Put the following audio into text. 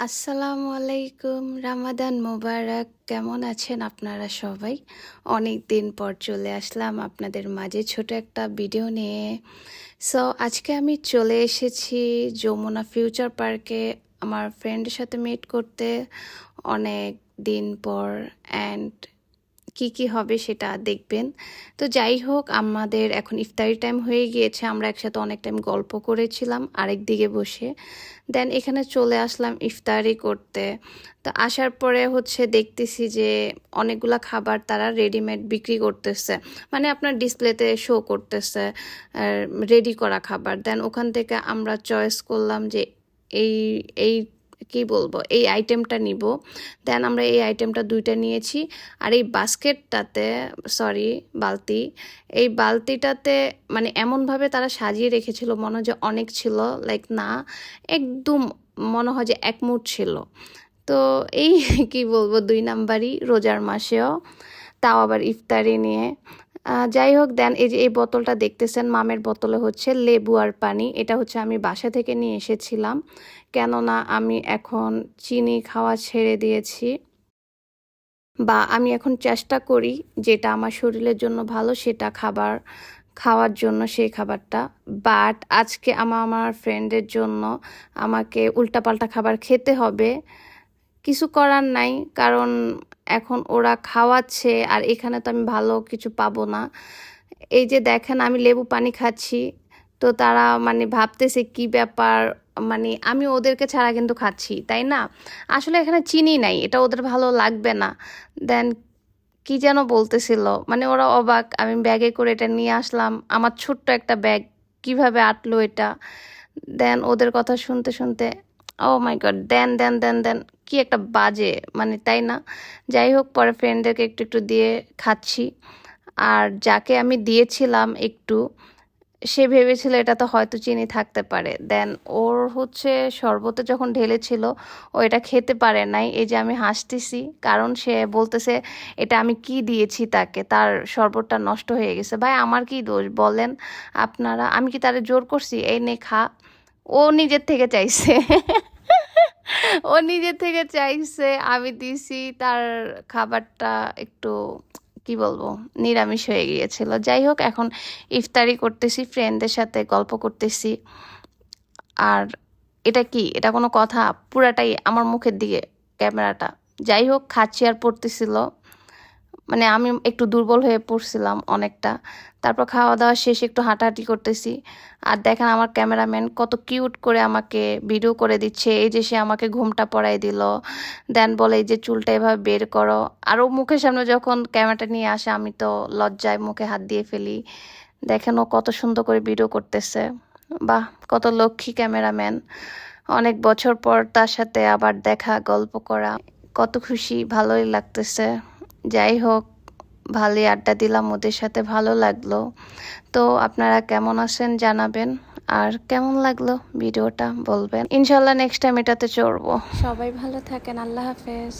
আসসালামু আলাইকুম রামাদান মোবারক। কেমন আছেন আপনারা সবাই? অনেক দিন পর চলে আসলাম আপনাদের মাঝে ছোট একটা ভিডিও নিয়ে। সো আজকে আমি চলে এসেছি যমুনা ফিউচার পার্কে আমার ফ্রেন্ডের সাথে মিট করতে। অনেক দিন পর অ্যান্ড কি কি হবে সেটা দেখবেন। তো যাই হোক, আমাদের এখন ইফতারি টাইম হয়ে গিয়েছে, আমরা একসাথে অনেক টাইম গল্প করেছিলাম আরেক দিকে বসে। দেন এখানে চলে আসলাম ইফতারি করতে। তো আসার পরে হচ্ছে দেখতেছি যে অনেকগুলা খাবার তারা রেডিমেড বিক্রি করতেছে। মানে আপনার ডিসপ্লেতে শো করতেছে রেডি করা খাবার। দেন ওখান থেকে আমরা চয়েস করলাম যে এই এই কি বলব, এই আইটেমটা নিব। দেন আমরা এই আইটেমটা দুইটা নিয়েছি। আর এই বাস্কেটটাতে সরি বালতি, এই বালতিটাতে মানে এমনভাবে তারা সাজিয়ে রেখেছিল, মনে হয় যে অনেক ছিল লাইক না, একদম মনে হয় যে এক মুঠ ছিল। তো এই কি বলব, দুই নাম্বারই রোজার মাসেও তাও আবার ইফতারি নিয়ে। যাই হোক, দেন এই যে এই বোতলটা দেখতেছেন, মামের বোতলে হচ্ছে লেবু আর পানি। এটা হচ্ছে আমি বাসা থেকে নিয়ে এসেছিলাম। কেননা আমি এখন চিনি খাওয়া ছেড়ে দিয়েছি বা আমি এখন চেষ্টা করি যেটা আমার শরীরের জন্য ভালো সেটা খাবার, খাওয়ার জন্য সেই খাবারটা। বাট আজকে আমার আমার ফ্রেন্ডের জন্য আমাকে উল্টাপাল্টা খাবার খেতে হবে। কিছু করার নাই, কারণ এখন ওরা খাওয়াচ্ছে আর এখানে তো আমি ভালো কিছু পাবো না। এই যে দেখেন আমি লেবু পানি খাচ্ছি, তো তারা মানে ভাবতেছে কি ব্যাপার মানে আমি ওদেরকে ছাড়া কিন্তু খাচ্ছি, তাই না? আসলে এখানে চিনি নাই, এটা ওদের ভালো লাগবে না। দেন কি যেন বলতেছিল মানে ওরা অবাক, আমি ব্যাগে করে এটা নিয়ে আসলাম, আমার ছোট্ট একটা ব্যাগ, কীভাবে আটলো এটা? দেন ওদের কথা শুনতে শুনতে ও মাই গড দেন দেন দেন দেন কি একটা বাজে। মানে তাই না? যাই হোক, পরে ফ্রেন্ডদেরকে একটু একটু দিয়ে খাচ্ছি। আর যাকে আমি দিয়েছিলাম একটু, সে ভেবেছিল এটা তো হয়তো চিনি থাকতে পারে। দেন ওর হচ্ছে শরবতে যখন ঢেলেছিল, ও এটা খেতে পারে নাই। এই যে আমি হাসতেছি, কারণ সে বলতেছে, এটা আমি কি দিয়েছি তাকে? তার শরবতটা নষ্ট হয়ে গেছে। ভাই, আমার কি দোষ? বলেন আপনারা। আমি কি তারে জোর করছি? এই নে, খা। ও নিজের থেকে চাইছে। ও নিজের থেকে চাইছে, আমি দিছি, তার খাবারটা একটু, কি বলব, নিরামিষ হয়ে গিয়েছিল। যাই হোক, এখন ইফতারি করতেছি ফ্রেন্ডদের সাথে গল্প করতেছি। আর এটা কি? এটা কোনো কথা? পুরাটাই আমার মুখের দিকে, ক্যামেরাটা। যাই হোক, খাচ্ছি আর পড়তেছিল। মানে আমি একটু দুর্বল হয়ে পড়ছিলাম অনেকটা। তারপর খাওয়া দাওয়া শেষে একটু হাঁটাহাঁটি করতেছি। আর দেখেন আমার ক্যামেরাম্যান কত কিউট করে আমাকে ভিডিও করে দিচ্ছে। এই যে সে আমাকে ঘুমটা পড়াই দিল। দেন বলে, এই যে চুলটা এভাবে বের করো। আর ও মুখের সামনে যখন ক্যামেরাটা নিয়ে আসে, আমি তো লজ্জায় মুখে হাত দিয়ে ফেলি। দেখেন ও কত সুন্দর করে ভিডিও করতেছে। বাহ, কত লক্ষ্মী ক্যামেরাম্যান। অনেক বছর পর তার সাথে আবার দেখা, গল্প করা। কত খুশি, ভালোই লাগতেছে। যাই হোক ভালোই আড্ডা দিলাম ওদের সাথে, ভালো লাগল। তো আপনারা কেমন আছেন জানাবেন। আর কেমন লাগল ভিডিওটা বলবেন। ইনশাল্লাহ নেক্সট টাইম এটাতে চড়বো। সবাই ভালো থাকেন, আল্লাহ হাফেজ।